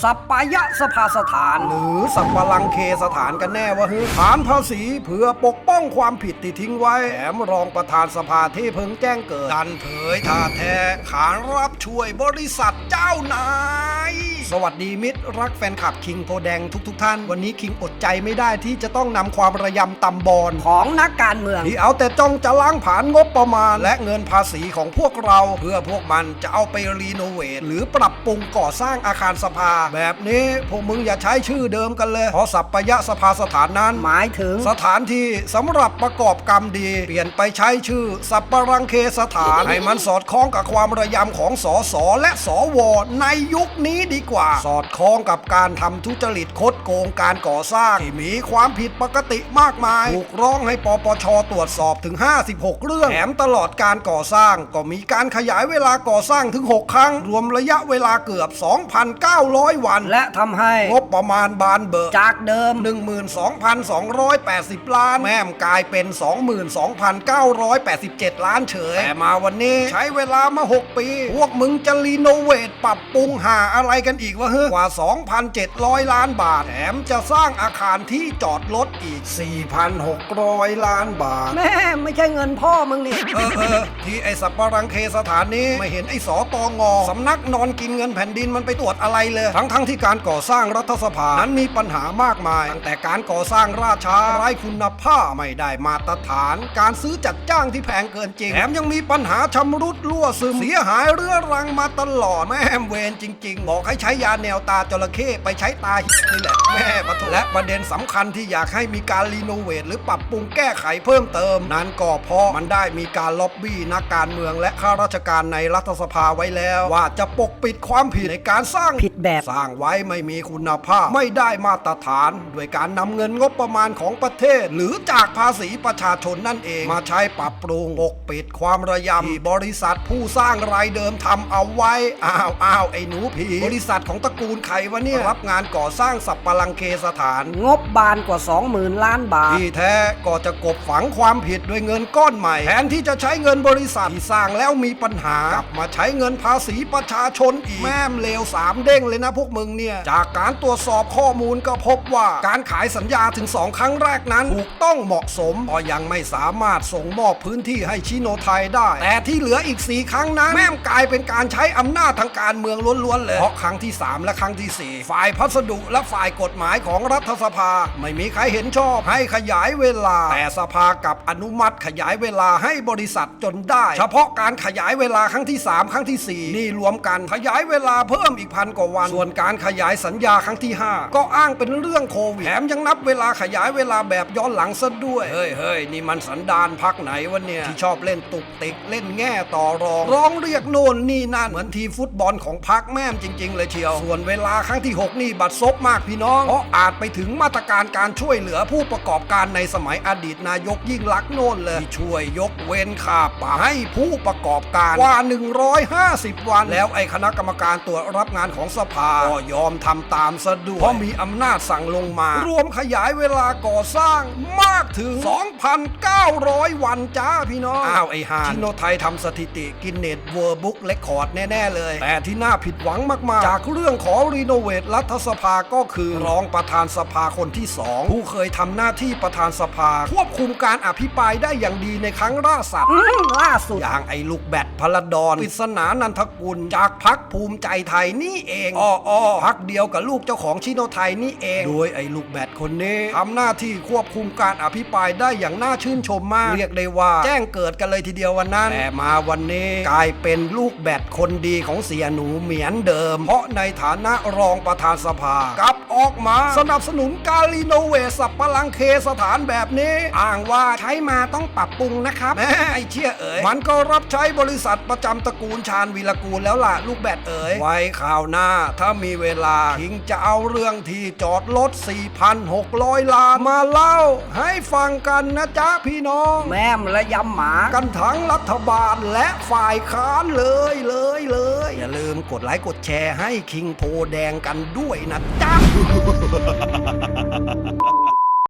สัปปายะสภาสถาน หรือสัปปลังเคสถานกันแน่วะฮึฐานภาษีเพื่อปกป้องความผิดที่ทิ้งไว้แถมรองประธานสภาที่เพิ่งแจ้งเกิดดันเผยท่าแท้ขานรับช่วยบริษัทเจ้านาย สวัสดีมิตรรักแฟนคลับคิงโพแดงทุกๆทท่าน วันนี้คิงอดใจไม่ได้ที่จะต้องนำความระยำตำบอลของนักการเมือง ที่เอาแต่จ้องจะล้างผลาญงบประมาณ และเงินภาษีของพวกเรา เพื่อพวกมันจะเอาไปรีโนเวทหรือปรับปรุงก่อสร้างอาคารสภา แบบนี้พวกมึงอย่าใช้ชื่อเดิมกันเลยเพราะสัปปายะสภาสถานนั้น หมายถึง สถานที่สำหรับประกอบกรรมดี เปลี่ยนไปใช้ชื่อสัปปะรังเคสถานให้มันสอดคล้องกับความระยำของสสและสวในยุคนี้ดีกว่าสอดคล้องกับการทำทุจริตคดโกงการก่อสร้างที่มีความผิดปกติมากมาย ถูกร้องให้ปปชตรวจสอบถึง 56 เรื่องแถมตลอดการก่อสร้างก็มีการขยายเวลาก่อสร้างถึง 6 ครั้ง รวมระยะเวลาเกือบ 2,900 วัน และทำให้งบประมาณบานเบิกจากเดิม 12,280 ล้าน แม่มกลายเป็น 22,987 ล้านเฉย แต่มาวันนี้ใช้เวลามา 6 ปี พวกมึงจะรีโนเวทปรับปรุงหาอะไรกันอีกวะเฮ้กว่า 2,700 ล้านบาท แถมจะสร้างอาคารที่จอดรถอีก 4,600 ล้านบาท แม่ไม่ใช่เงินพ่อมึงนี่ เออเออที่ไอสัปปะรังเคสถานนี้ไม่เห็นไอสอตองอสำนักนอนกินเงินแผ่นดินมันไปตรวจอะไรเลย ทั้งทั้งที่การก่อสร้างรัฐสภานั้นมีปัญหามากมาย ตั้งแต่การก่อสร้างราช้าไร้คุณภาพไม่ได้มาตรฐาน การซื้อจัดจ้างที่แพงเกินจริงแถมยังมีปัญหาชำรุดรั่วซึมเสียหายเรื้อรังมาตลอดแม่มเวรจริง ๆ บอกให้ใช้ยาแนวตาจระเข้ไปใช้ตานี่แหละแม่ปะโถและประเด็นสำคัญที่อยากให้มีการรีโนเวทหรือปรับปรุงแก้ไขเพิ่มเติม นั้นก็เพราะมันได้มีการล็อบบี้นักการเมืองและข้าราชการในรัฐสภาไว้แล้ว ว่าจะปกปิดความผิดในการสร้างผิดแบบสร้างไว้ไม่มีคุณภาพ ไม่ได้มาตรฐาน ด้วยการนำเงินงบประมาณของประเทศ หรือจากภาษีประชาชนนั่นเองมาใช้ปรับปรุงปกปิดความระยำที่บริษัทผู้สร้างรายเดิมทำเอาไว้อ้าวอ้าวไอ้หนูผีบริษัทของตระกูลใครวะเนี่ย รับงานก่อสร้างสัปปะลังเคสถาน งบบานกว่า 20,000 ล้านบาท ที่แท้ก็จะกบฝังความผิดด้วยเงินก้อนใหม่ แทนที่จะใช้เงินบริษัทที่สร้างแล้วมีปัญหากลับมาใช้เงินภาษีประชาชนอีก แม่มเลวสามเด้งเลยนะพวกมึงเนี่ย จากการตรวจสอบข้อมูลก็พบว่าการขายสัญญาถึง 2 ครั้งแรกนั้นถูกต้องเหมาะสมก็ยังไม่สามารถส่งมอบพื้นที่ให้ชิโนไทยได้ แต่ที่เหลืออีก 4 ครั้งนั้นแม่มกลายเป็นการใช้อำนาจทางการเมืองล้วนๆเลยเพราะครั้งที่3 และครั้งทีสี่ 4 ฝ่ายพัสดุและฝ่ายกฎหมายของรัฐสภา ไม่มีใครเห็นชอบให้ขยายเวลา แต่สภากับอนุมัติขยายเวลาให้บริษัทจนได้ เฉพาะการขยายเวลาครั้งที่ 3 ครั้งทีสี่ 4 นี่รวมกันขยายเวลาเพิ่มอีกพันกว่าวัน ส่วนการขยายสัญญาครั้งที่ 5 ก็อ้างเป็นเรื่องโควิดแถมยังนับเวลาขยายเวลาแบบย้อนหลังซะด้วยเฮ้ยเฮ้ยนี่มันสันดานพักไหนวะเนี่ยที่ชอบเล่นตุกติกเล่นแง่ต่อรอง ร้องเรียกโน่นนี่นั่นเหมือนทีฟุตบอลของพักแม่มจริง ๆ เลยเชียว ส่วนเวลาครั้งที่ 6 นี่บัดซบมากพี่น้อง เพราะอาจไปถึงมาตรการการช่วยเหลือผู้ประกอบการในสมัยอดีตนายกยิ่งลักษณ์โน่นเลยที่ช่วยยกเว้นค่าปรับให้ผู้ประกอบการกว่า 150 วัน แล้วไอ้คณะกรรมการตรวจรับงานของสภาก็ยอมทำตามซะด้วยเพราะมีอำนาจสั่งลงมา รวมขยายเวลาก่อสร้างมากถึง 2,900 วันจ้าพี่น้อง อ้าวไอ้ห่าชิโนไทยทำสถิติกินเน็ตเวอร์บุ๊กเรคคอร์ดแน่ ๆ เลย แต่ที่น่าผิดหวังมาก ๆ จากเรื่องขอรีโนเวทรัฐสภาก็คือรองประธานสภาคนที่สองผู้เคยทำหน้าที่ประธานสภา ควบคุมการอภิปรายได้อย่างดีในครั้งล่าสัตว์อืมล่าสุดอย่างไอ้ลูกแบตพลดอนปริศนานันทกุล จากพักภูมิใจไทยนี่เองอ้ออพักเดียวกับลูกเจ้าของชิโนไทยนี่เอง โดยไอ้ลูกแบตคนนี้ทำหน้าที่ควบคุมการอภิปรายได้อย่างน่าชื่นชมมาก เรียกได้ว่าแจ้งเกิดกันเลยทีเดียววันนั้นแต่มาวันนี้กลายเป็นลูกแบตคนดีของเสียหนูเหมือนเดิม เพราะในฐานะรองประธานสภา กลับออกมาสนับสนุนการรีโนเวทสัปปะลังเคสถานแบบนี้อ้างว่าใช้มาต้องปรับปรุงนะครับแม่ไอเชี่ยเอ๋ยมันก็รับใช้บริษัทประจำตระกูลชาญวีรกูลแล้วล่ะลูกแบตเอ๋ยไว้ข่าวหน้าถ้ามีเวลาทิงจะเอาเรื่องที่จอดรถ 4,600 ล้านมาเล่า ให้ฟังกันนะจ๊ะพี่น้อง แม่มระยำหมากันทั้งรัฐบาลและฝ่ายค้านเลยเลยเลย อย่าลืมกดไลค์กดแชร์ให้คิงโพแดงกันด้วยนะจ๊ะ